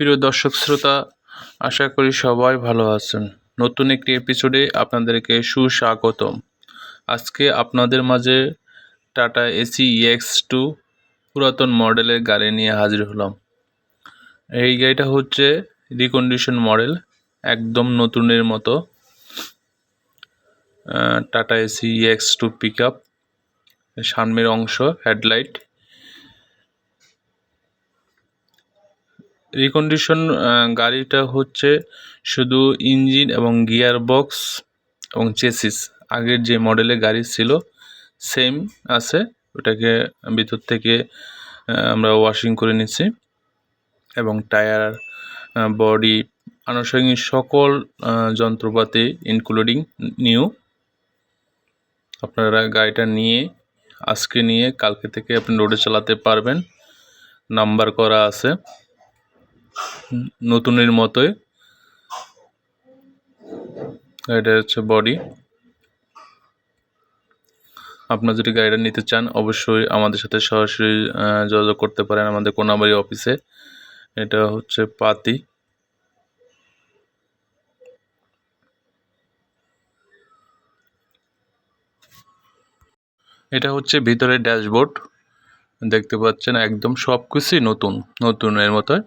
প্রিয় দর্শক শ্রোতা, আশা করি সবাই ভালো আছেন। নতুন একটি এপিসোডে আপনাদেরকে সুস্বাগতম। আজকে আপনাদের মাঝে টাটা এসি এক্স টু পুরাতন মডেলের গাড়ি নিয়ে হাজির হলাম। এই গাড়িটা হচ্ছে রিকন্ডিশন মডেল একদম নতুনের মতো। Tata AC X two pick up সামনের অংশ হেডলাইট রিকন্ডিশন গাড়িটা হচ্ছে শুধু ইঞ্জিন এবং গিয়ার বক্স এবং চেসিস আগের যে মডেলের গাড়ি ছিল সেম আছে। ওটাকে ভিতর থেকে আমরা ওয়াশিং করে নিচ্ছি এবং টায়ার বডি আনুষঙ্গিক সকল যন্ত্রপাতি ইনক্লুডিং নিউ আপনারা গাড়িটা নিয়ে, আজকে নিয়ে, কালকে থেকে আপনি রোডে চালাতে পারবেন। নাম্বার করা আছে। নতুনের মতোই। এটা হচ্ছে বডি আপনার যদি গাড়িটা নিতে চান, অবশ্যই আমাদের সাথে সরাসরি যোগাযোগ করতে পারেন আমাদের কোনাবাড়ি অফিসে। এটা হচ্ছে পাতি। এটা হচ্ছে ভিতরে ড্যাশবোর্ড। দেখতে পাচ্ছেন, একদম সব কিছুই নতুন, নতুনের মতোই।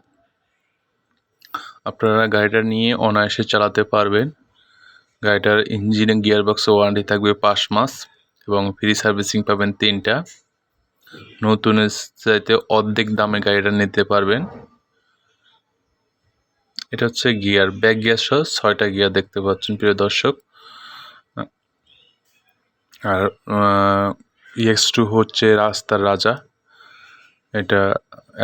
আপনারা গাড়িটা নিয়ে অনায়াসে চালাতে পারবেন। গাড়িটার ইঞ্জিন গিয়ার বক্স ওয়ারেন্টি থাকবে পাঁচ মাস এবং ফ্রি সার্ভিসিং পাবেন তিনটা। নতুনের চাইতে অর্ধেক দামে গাড়িটা নিতে পারবেন। এটা হচ্ছে গিয়ার, ব্যাক গিয়ার সহ ছয়টা গিয়ার দেখতে পাচ্ছেন প্রিয় দর্শক। আর ইএক্স টু হচ্ছে রাস্তার রাজা। এটা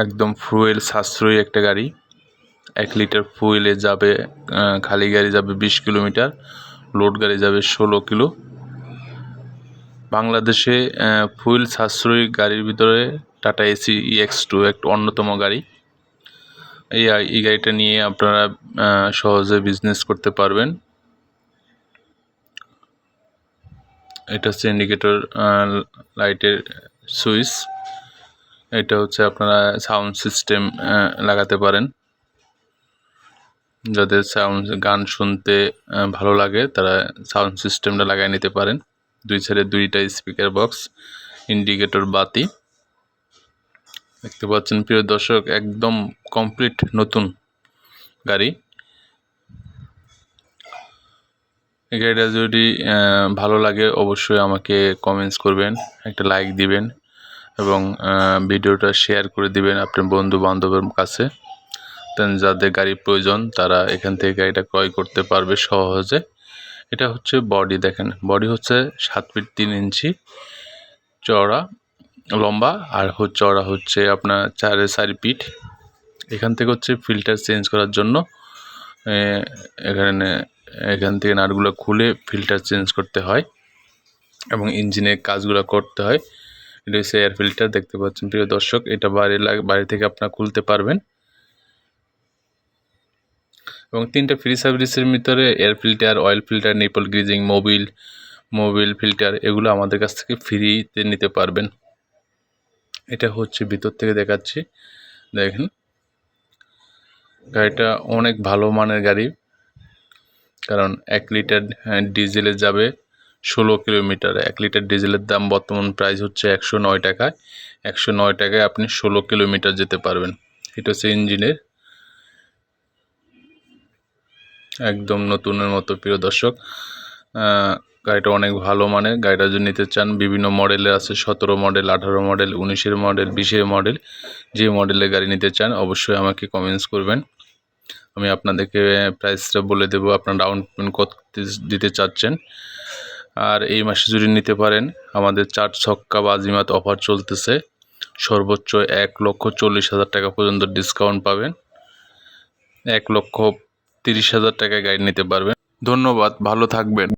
একদম ফুয়েল সাশ্রয়ী একটা গাড়ি। এক লিটার ফুয়েলে যাবে খালি গাড়ি যাবে বিশ কিলোমিটার, লোড গাড়ি যাবে ষোলো কিলো। বাংলাদেশে ফুয়েল সাশ্রয়ী গাড়ির ভিতরে টাটা এসি ইএক্স টু একটু অন্যতম গাড়ি। এই এই গাড়িটা নিয়ে আপনারা সহজে বিজনেস করতে পারবেন। এটা হচ্ছে ইন্ডিকেটর লাইটের সুইচ এটা হচ্ছে আপনারা সাউন্ড সিস্টেম লাগাতে পারেন। যাদের সাউন্ড গান শুনতে ভালো লাগে, তারা সাউন্ড সিস্টেমটা লাগাই নিতে পারেন। দুই সাইডে দুইটা স্পিকার বক্স ইন্ডিকেটর বাতি। দেখতে পাচ্ছেন, প্রিয় দর্শক, একদম কমপ্লিট নতুন গাড়ি। এই গাড়িটা যদি ভালো লাগে, অবশ্যই আমাকে কমেন্টস করবেন, একটা লাইক দিবেন এবং ভিডিওটা শেয়ার করে দিবেন আপনার বন্ধু বান্ধবের কাছে। যাদের গাড়ির প্রয়োজন, তারা এখান থেকে গাড়িটা ক্রয় করতে পারবে সহজে। এটা হচ্ছে বডি, দেখেন। বডি হচ্ছে সাত ফিট তিন ইঞ্চি, চওড়া, লম্বা, আর চওড়া হচ্ছে আপনার চারে চারি ফিট। এখান থেকে হচ্ছে ফিল্টার চেঞ্জ করার জন্য এখানে, এখান থেকে নাটগুলো খুলে ফিল্টার চেঞ্জ করতে হয় এবং ইঞ্জিনের কাজগুলো করতে হয়। এটা হচ্ছে এয়ার ফিল্টার দেখতে পাচ্ছেন। প্রিয় দর্শক, এটা বাড়ি বাড়ি থেকে আপনারা খুলতে পারবেন। এবং তিনটা ফ্রি সার্ভিসের ভিতরে air filter oil filter nipple greasing mobil mobil filter এগুলো আমাদের কাছ থেকে ফ্রিতে নিতে পারবেন। এটা হচ্ছে ভিতর থেকে দেখাচ্ছি। দেখেন, গাড়িটা অনেক ভালো মানের গাড়ি। কারণ এক লিটার ডিজেলে যাবে ষোলো কিলোমিটার। এক লিটার ডিজেলের দাম বর্তমান প্রাইস হচ্ছে একশো নয় টাকায়। একশো নয় টাকায় আপনি ষোলো কিলোমিটার যেতে পারবেন। এটা হচ্ছে ইঞ্জিনের একদম নতুনের মতো, প্রিয় দর্শক। গাড়িটা অনেক ভালো মানে গাড়িটা যদি নিতে চান, বিভিন্ন মডেলের আছে, সতেরো মডেল আঠারো মডেল উনিশের মডেল বিশের মডেল যে মডেলের গাড়ি নিতে চান, অবশ্যই আমাকে কমেন্টস করবেন। আমি আপনাদেরকে প্রাইসটা বলে দেব, আপনার ডাউন পেমেন্ট কত দিতে চাচ্ছেন। আর এই মাসে যদি নিতে পারেন, আমাদের চার ছক্কা বাজিমাত অফার চলতেছে। সর্বোচ্চ এক লক্ষ চল্লিশ হাজার টাকা পর্যন্ত ডিসকাউন্ট পাবেন। এক লক্ষ তিরিশ হাজার টাকায় গাড়ি নিতে পারবেন। ধন্যবাদ ভালো থাকবেন।